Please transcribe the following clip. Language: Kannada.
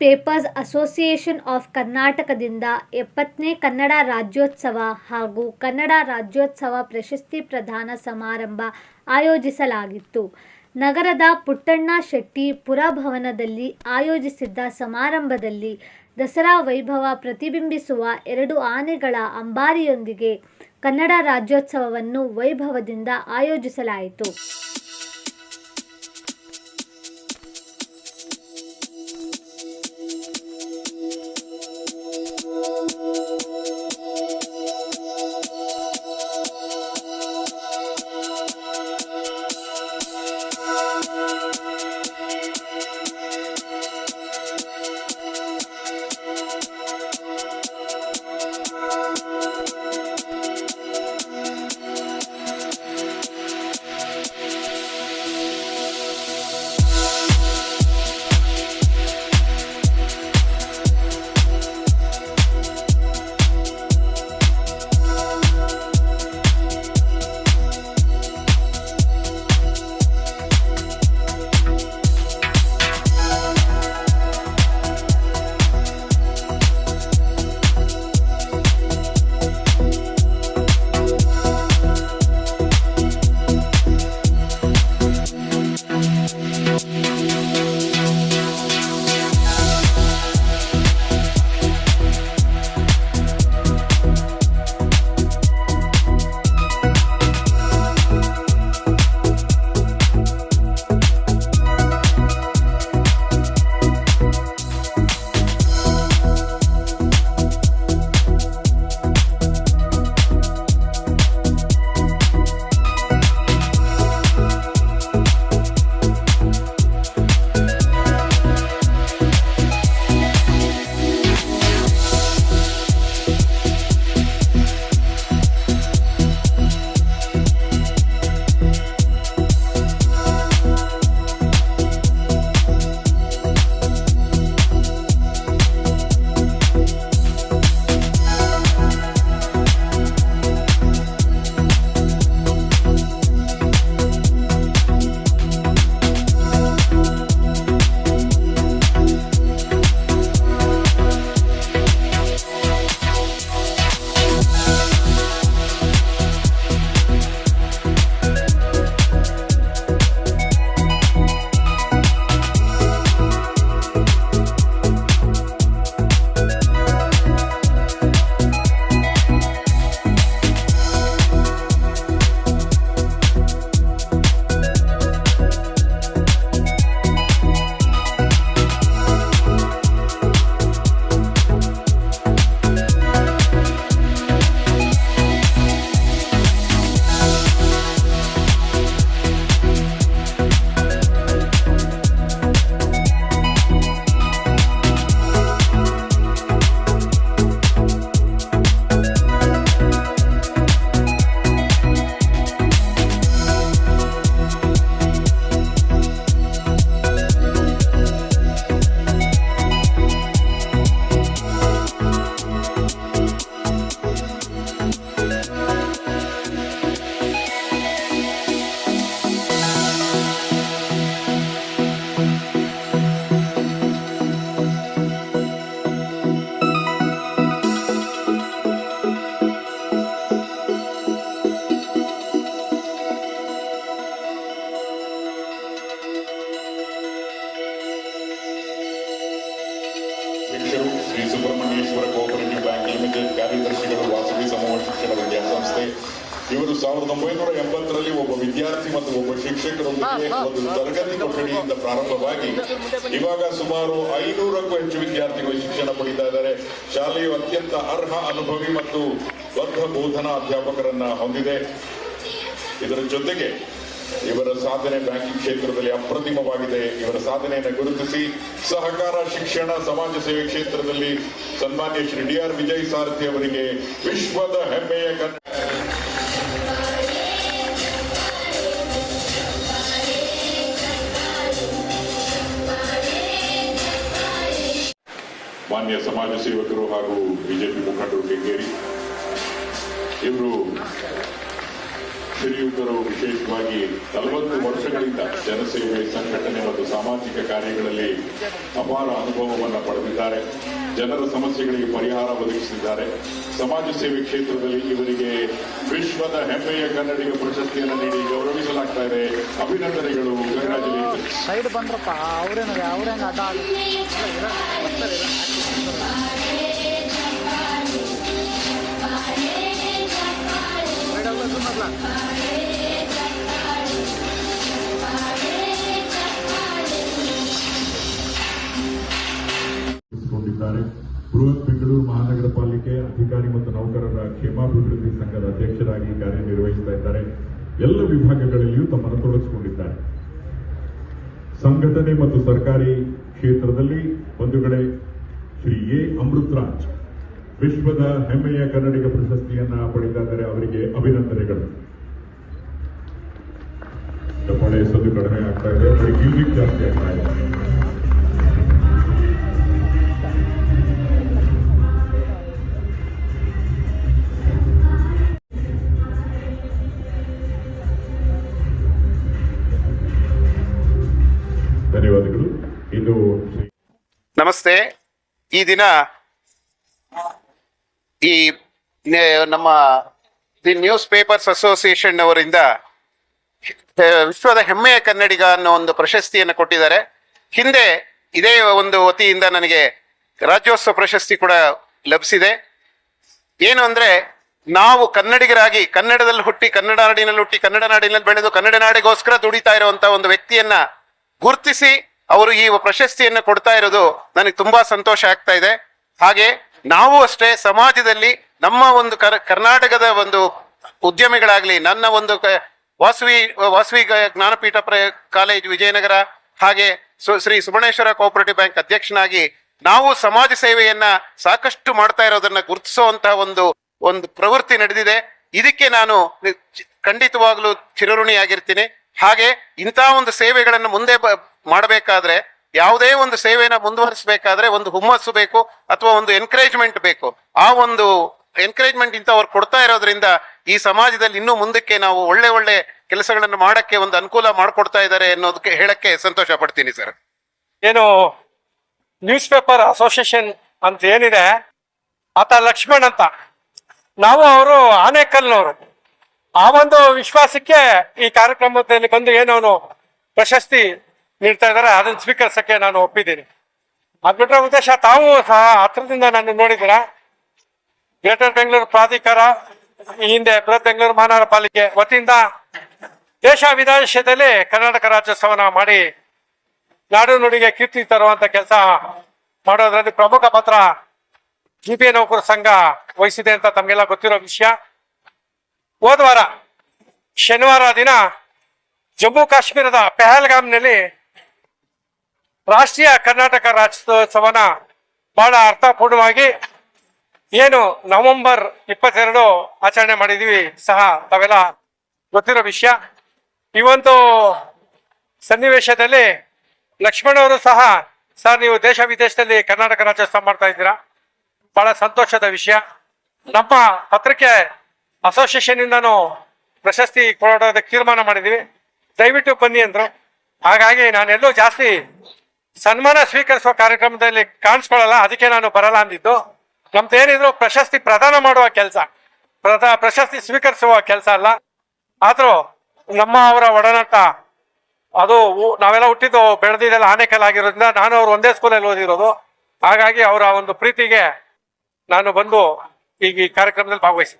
ಪೇಪರ್ಸ್ ಅಸೋಸಿಯೇಷನ್ ಆಫ್ ಕರ್ನಾಟಕದಿಂದ ಎಪ್ಪತ್ತನೇ ಕನ್ನಡ ರಾಜ್ಯೋತ್ಸವ ಹಾಗೂ ಕನ್ನಡ ರಾಜ್ಯೋತ್ಸವ ಪ್ರಶಸ್ತಿ ಪ್ರದಾನ ಸಮಾರಂಭ ಆಯೋಜಿಸಲಾಗಿತ್ತು. ನಗರದ ಪುಟ್ಟಣ್ಣ ಶೆಟ್ಟಿ ಪುರಭವನದಲ್ಲಿ ಆಯೋಜಿಸಿದ್ದ ಸಮಾರಂಭದಲ್ಲಿ ದಸರಾ ವೈಭವ ಪ್ರತಿಬಿಂಬಿಸುವ ಎರಡು ಆನೆಗಳ ಅಂಬಾರಿಯೊಂದಿಗೆ ಕನ್ನಡ ರಾಜ್ಯೋತ್ಸವವನ್ನು ವೈಭವದಿಂದ ಆಯೋಜಿಸಲಾಯಿತು. ಸಾವಿರದ ಒಂಬೈನೂರ ಎಂಬತ್ತರಲ್ಲಿ ಒಬ್ಬ ವಿದ್ಯಾರ್ಥಿ ಮತ್ತು ಒಬ್ಬ ಶಿಕ್ಷಕರೊಂದಿಗೆ ಒಂದು ತರಗತಿ ಕೊಠಡಿಯಿಂದ ಪ್ರಾರಂಭವಾಗಿ ಇವಾಗ ಸುಮಾರು ಐನೂರಕ್ಕೂ ಹೆಚ್ಚು ವಿದ್ಯಾರ್ಥಿಗಳು ಶಿಕ್ಷಣ ಪಡಿತಾ ಇದ್ದಾರೆ. ಶಾಲೆಯು ಅತ್ಯಂತ ಅರ್ಹ ಅನುಭವಿ ಮತ್ತು ಬದ್ಧ ಬೋಧನಾ ಅಧ್ಯಾಪಕರನ್ನ ಹೊಂದಿದೆ. ಇದರ ಜೊತೆಗೆ ಇವರ ಸಾಧನೆ ಬ್ಯಾಂಕಿಂಗ್ ಕ್ಷೇತ್ರದಲ್ಲಿ ಅಪ್ರತಿಮವಾಗಿದೆ. ಇವರ ಸಾಧನೆಯನ್ನು ಗುರುತಿಸಿ ಸಹಕಾರ ಶಿಕ್ಷಣ ಸಮಾಜ ಸೇವೆ ಕ್ಷೇತ್ರದಲ್ಲಿ ಸನ್ಮಾನ್ಯ ಶ್ರೀ ಡಿ ಆರ್ ವಿಜಯ್ ಸಾರಥಿ ಅವರಿಗೆ ವಿಶ್ವದ ಹೆಮ್ಮೆಯ ಮಾನ್ಯ ಸಮಾಜ ಸೇವಕರು ಹಾಗೂ ಬಿಜೆಪಿ ಮುಖಂಡರು ಕೆಂಗೇರಿ ಇವರು ಶ್ರೀಯುತರು ವಿಶೇಷವಾಗಿ ನಲವತ್ತು ವರ್ಷಗಳಿಂದ ಜನಸೇವೆ ಸಂಘಟನೆ ಮತ್ತು ಸಾಮಾಜಿಕ ಕಾರ್ಯಗಳಲ್ಲಿ ಅಪಾರ ಅನುಭವವನ್ನು ಪಡೆದಿದ್ದಾರೆ. ಜನರ ಸಮಸ್ಯೆಗಳಿಗೆ ಪರಿಹಾರ ಒದಗಿಸಿದ್ದಾರೆ. ಸಮಾಜ ಸೇವೆ ಕ್ಷೇತ್ರದಲ್ಲಿ ಇವರಿಗೆ ವಿಶ್ವದ ಹೆಮ್ಮೆಯ ಕನ್ನಡಿಗ ಪ್ರಶಸ್ತಿಯನ್ನು ನೀಡಿ ಗೌರವಿಸಲಾಗ್ತಾ ಇದೆ. ಅಭಿನಂದನೆಗಳು ಸೈಡ್ ಬಂದ್ರಪ್ಪ ಬೃಹತ್ ಬೆಂಗಳೂರು ಮಹಾನಗರ ಪಾಲಿಕೆ ಅಧಿಕಾರಿ ಮತ್ತು ನೌಕರರ ಕ್ಷೇಮಾಭಿವೃದ್ಧಿ ಸಂಘದ ಅಧ್ಯಕ್ಷರಾಗಿ ಕಾರ್ಯನಿರ್ವಹಿಸ್ತಾ ಇದ್ದಾರೆ. ಎಲ್ಲ ವಿಭಾಗಗಳಲ್ಲಿಯೂ ತಮ್ಮನ್ನು ತೊಡಗಿಸಿಕೊಂಡಿದ್ದಾರೆ. ಸಂಘಟನೆ ಮತ್ತು ಸರ್ಕಾರಿ ಕ್ಷೇತ್ರದಲ್ಲಿ ಬಂಧುಗಳೇ ಶ್ರೀ ಎ. ಅಮೃತರಾಜ್. ವಿಶ್ವದ ಹೆಮ್ಮೆಯ ಕನ್ನಡಿಗ ಪ್ರಶಸ್ತಿಯನ್ನ ಪಡೆದಿದ್ದಾರೆ ಅವರಿಗೆ ಅಭಿನಂದನೆಗಳು. ಮಳೆ ಸದ್ದು ಕಡಿಮೆ ಆಗ್ತಾ ಇದೆ ಅವರಿಗೆ ಜಾಸ್ತಿ ಆಗ್ತಾ ಇದೆ. ಇದು ನಮಸ್ತೆ. ಈ ದಿನ ಈ ನಮ್ಮ ದಿ ನ್ಯೂಸ್ ಪೇಪರ್ಸ್ ಅಸೋಸಿಯೇಷನ್ ಅವರಿಂದ ವಿಶ್ವದ ಹೆಮ್ಮೆಯ ಕನ್ನಡಿಗ ಅನ್ನೋ ಒಂದು ಪ್ರಶಸ್ತಿಯನ್ನು ಕೊಟ್ಟಿದ್ದಾರೆ. ಹಿಂದೆ ಇದೇ ಒಂದು ವತಿಯಿಂದ ನನಗೆ ರಾಜ್ಯೋತ್ಸವ ಪ್ರಶಸ್ತಿ ಕೂಡ ಲಭಿಸಿದೆ. ಏನು ಅಂದ್ರೆ, ನಾವು ಕನ್ನಡಿಗರಾಗಿ, ಕನ್ನಡದಲ್ಲಿ ಹುಟ್ಟಿ, ಕನ್ನಡ ನಾಡಿನಲ್ಲಿ ಹುಟ್ಟಿ, ಕನ್ನಡ ನಾಡಿನಲ್ಲಿ ಬೆಳೆದು, ಕನ್ನಡ ನಾಡಿಗೋಸ್ಕರ ದುಡಿತಾ ಇರುವಂತ ಒಂದು ವ್ಯಕ್ತಿಯನ್ನ ಗುರುತಿಸಿ, ಅವರು ಈ ಪ್ರಶಸ್ತಿಯನ್ನು ಕೊಡ್ತಾ ಇರೋದು ನನಗೆ ತುಂಬಾ ಸಂತೋಷ ಆಗ್ತಾ ಇದೆ. ಹಾಗೆ ನಾವು ಅಷ್ಟೇ ಸಮಾಜದಲ್ಲಿ ನಮ್ಮ ಒಂದು ಕರ್- ಕರ್ನಾಟಕದ ಒಂದು ಉದ್ಯಮಿಗಳಾಗಲಿ, ನನ್ನ ಒಂದು ವಾಸವಿ ವಾಸವಿ ಜ್ಞಾನಪೀಠ ಪ್ರ ಕಾಲೇಜ್ ವಿಜಯನಗರ, ಹಾಗೆ ಶ್ರೀ ಸುಬಣೇಶ್ವರ ಕೋಆಪರೇಟಿವ್ ಬ್ಯಾಂಕ್ ಅಧ್ಯಕ್ಷನಾಗಿ ನಾವು ಸಮಾಜ ಸೇವೆಯನ್ನ ಸಾಕಷ್ಟು ಮಾಡ್ತಾ ಇರೋದನ್ನ ಗುರುತಿಸುವಂತಹ ಒಂದು ಒಂದು ಪ್ರವೃತ್ತಿ ನಡೆದಿದೆ. ಇದಕ್ಕೆ ನಾನು ಖಂಡಿತವಾಗ್ಲೂ ಚಿರಋಣಿಯಾಗಿರ್ತೀನಿ. ಹಾಗೆ ಇಂತಹ ಒಂದು ಸೇವೆಗಳನ್ನು ಮುಂದೆ ಮಾಡಬೇಕಾದ್ರೆ ಯಾವುದೇ ಒಂದು ಸೇವೆಯನ್ನು ಮುಂದುವರಿಸಬೇಕಾದ್ರೆ ಒಂದು ಹುಮ್ಮಸ್ಸು ಬೇಕು ಅಥವಾ ಒಂದು ಎನ್ಕರೇಜ್ಮೆಂಟ್ ಬೇಕು. ಆ ಒಂದು ಎನ್ಕರೇಜ್ಮೆಂಟ್ ಇಂಥವ್ರು ಕೊಡ್ತಾ ಇರೋದ್ರಿಂದ ಈ ಸಮಾಜದಲ್ಲಿ ಇನ್ನೂ ಮುಂದಕ್ಕೆ ನಾವು ಒಳ್ಳೆ ಒಳ್ಳೆ ಕೆಲಸಗಳನ್ನು ಮಾಡಕ್ಕೆ ಒಂದು ಅನುಕೂಲ ಮಾಡಿಕೊಡ್ತಾ ಇದ್ದಾರೆ ಅನ್ನೋದಕ್ಕೆ ಹೇಳಕ್ಕೆ ಸಂತೋಷ ಪಡ್ತೀನಿ ಸರ್. ಏನು ನ್ಯೂಸ್ ಪೇಪರ್ ಅಸೋಸಿಯೇಷನ್ ಅಂತ ಏನಿದೆ? ಆತ ಲಕ್ಷ್ಮಣ್ ಅಂತ. ನಾವು ಅವರು ಆನೇಕಲ್ನವರು. ಆ ಒಂದು ವಿಶ್ವಾಸಕ್ಕೆ ಈ ಕಾರ್ಯಕ್ರಮದಲ್ಲಿ ಬಂದು ಏನವನು ಪ್ರಶಸ್ತಿ ನೀಡ್ತಾ ಇದ್ದಾರೆ. ಅದನ್ನ ಸ್ವೀಕರಿಸಕ್ಕೆ ನಾನು ಒಪ್ಪಿದ್ದೀನಿ. ಅದ್ ಬಿಟ್ರೆ ಉದ್ದೇಶ ತಾವು ಸಹ ಹತ್ರದಿಂದ ನಾನು ನೋಡಿದ್ರ ಗ್ರೇಟರ್ ಬೆಂಗಳೂರು ಪ್ರಾಧಿಕಾರ, ಈ ಹಿಂದೆ ಬೃಹತ್ ಬೆಂಗಳೂರು ಮಹಾನಗರ ಪಾಲಿಕೆ ವತಿಯಿಂದ ದೇಶ ವಿದೇಶದಲ್ಲಿ ಕರ್ನಾಟಕ ರಾಜ್ಯೋತ್ಸವನ ಮಾಡಿ ನಾಡು ನುಡಿಗೆ ಕೀರ್ತಿ ತರುವಂತ ಕೆಲಸ ಮಾಡೋದ್ರಲ್ಲಿ ಪ್ರಮುಖ ಪಾತ್ರ ಜಿ ಪಿ ನೌಕರ ಸಂಘ ವಹಿಸಿದೆ ಅಂತ ತಮಗೆಲ್ಲ ಗೊತ್ತಿರೋ ವಿಷಯ. ಹೋದ್ವಾರ ಶನಿವಾರ ದಿನ ಜಮ್ಮು ಕಾಶ್ಮೀರದ ಪೆಹಲ್ಗಾಮ್ನಲ್ಲಿ ರಾಷ್ಟ್ರೀಯ ಕರ್ನಾಟಕ ರಾಜ್ಯೋತ್ಸವನ ಬಹಳ ಅರ್ಥಪೂರ್ಣವಾಗಿ ಏನು ನವೆಂಬರ್ ಇಪ್ಪತ್ತೆರಡು ಆಚರಣೆ ಮಾಡಿದೀವಿ ಸಹ ತಾವೆಲ್ಲ ಗೊತ್ತಿರೋ ವಿಷಯ. ಈ ಒಂದು ಸನ್ನಿವೇಶದಲ್ಲಿ ಲಕ್ಷ್ಮಣ್ ಅವರು ಸಹ, ಸರ್, ನೀವು ದೇಶ ವಿದೇಶದಲ್ಲಿ ಕರ್ನಾಟಕ ರಾಜ್ಯೋತ್ಸವ ಮಾಡ್ತಾ ಇದ್ದೀರಾ? ಬಹಳ ಸಂತೋಷದ ವಿಷಯ. ನಮ್ಮ ಪತ್ರಿಕೆ ಅಸೋಸಿಯೇಷನ್ ಇಂದಾನು ಪ್ರಶಸ್ತಿ ಕೊಡೋದಕ್ಕೆ ತೀರ್ಮಾನ ಮಾಡಿದೀವಿ. ದಯವಿಟ್ಟು ಬನ್ನಿ ಅಂದ್ರು. ಹಾಗಾಗಿ ನಾನೆಲ್ಲೂ ಜಾಸ್ತಿ ಸನ್ಮಾನ ಸ್ವೀಕರಿಸುವ ಕಾರ್ಯಕ್ರಮದಲ್ಲಿ ಕಾಣಿಸ್ಕೊಳ್ಳಲ್ಲ, ಅದಕ್ಕೆ ನಾನು ಬರಲ್ಲ ಅಂದಿದ್ದು. ನಮ್ದೇನಿದ್ರು ಪ್ರಶಸ್ತಿ ಪ್ರದಾನ ಮಾಡುವ ಕೆಲಸ. ಪ್ರದಾ, ಪ್ರಶಸ್ತಿ ಸ್ವೀಕರಿಸುವ ಕೆಲಸ ಅಲ್ಲ. ಆದ್ರೂ ನಮ್ಮ ಅವರ ಒಡನಾಟ, ಅದು ನಾವೆಲ್ಲ ಹುಟ್ಟಿದ್ದು ಬೆಳೆದಿದ್ದೆಲ್ಲ ಆನೆಕಲ್ ಆಗಿರೋದ್ರಿಂದ ನಾನು ಅವ್ರು ಒಂದೇ ಸ್ಕೂಲಲ್ಲಿ ಓದಿರೋದು. ಹಾಗಾಗಿ ಅವರ ಒಂದು ಪ್ರೀತಿಗೆ ನಾನು ಬಂದು ಈಗ ಈ ಕಾರ್ಯಕ್ರಮದಲ್ಲಿ ಭಾಗವಹಿಸಿ